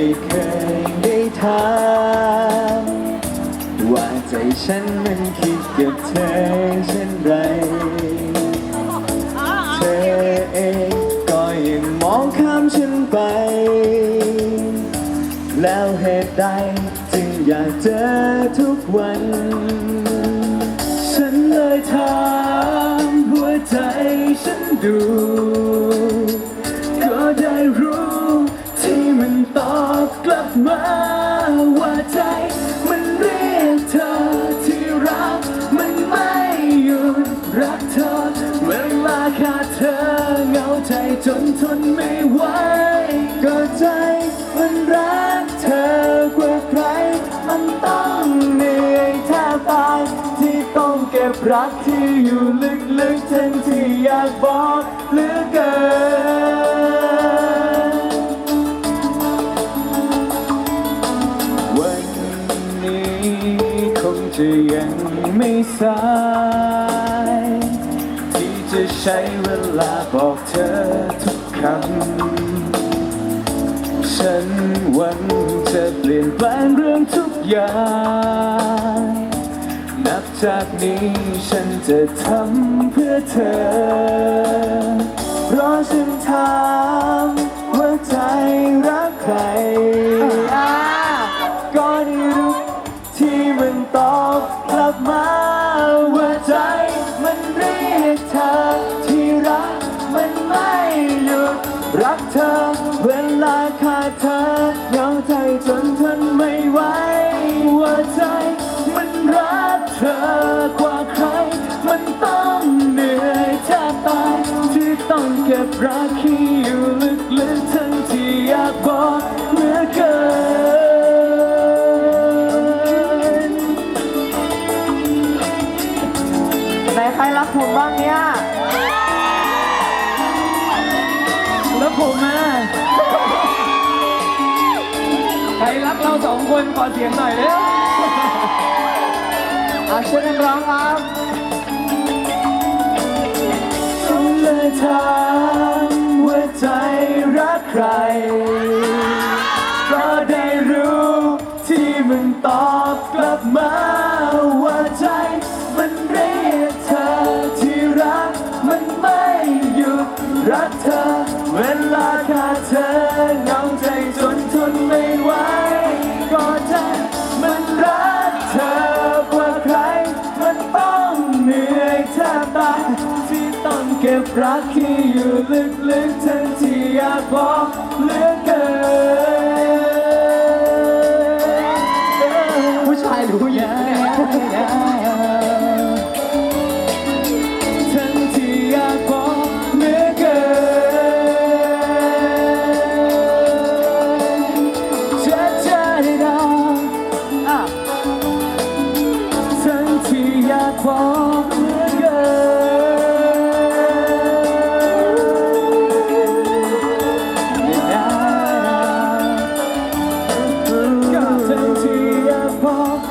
ไม่เคยได้ถามว่าใจฉันมันคิดกับเธอเช่นไร เธอเองก็ยังมองข้ามฉันไป แล้วเหตุใดจึงอยากเจอทุกวัน ฉันเลยถามหัวใจฉันดู ว่าใจมันเรียกเธอที่รัก มันไม่หยุดรักเธอ เวลาขาดเธอเหงาใจจนทนไม่ไหวก็ใจมันรักเธอกว่าใคร มันต้องเหนื่อยแทบตายที่ต้องเก็บรักที่อยู่ลึกๆทั้งที่อยากบอกเหลือเกิน จะยังไม่สายที่จะใช้เวลาบอกเธอทุกคำ ฉันหวังจะเปลี่ยนแปลงเรื่องทุกอย่างนับจากนี้ฉันจะทำเพื่อเธอราะฉันถามว่าใจรักใคร เก็บรักที่อยู่ลึกๆทั้งที่อยากบอกเหลือเกินไหนใครรักผมบ้างเนี่ย แล้วผมอะใครรักเราสองคนขอเสียงหน่อยเร็วอาช่วยกันร้องครับฉั ใจรักใคร ก็ได้รู้ที่มันตอบกลับมาว่าใจมันเรียกเธอที่รักมันไม่หยุดรักเธอ เวลาขาดเธอเหงาใจจนทนไม่ไหวก็ใจมันรักเธอกว่าใคร มันต้องเหนื่อยแทบตาย เก็บรักที่อยู่ลึกๆทั้งที่อยากบอกเหลือเกินผู้ชายหรือผู้หญิงเนี่ย อ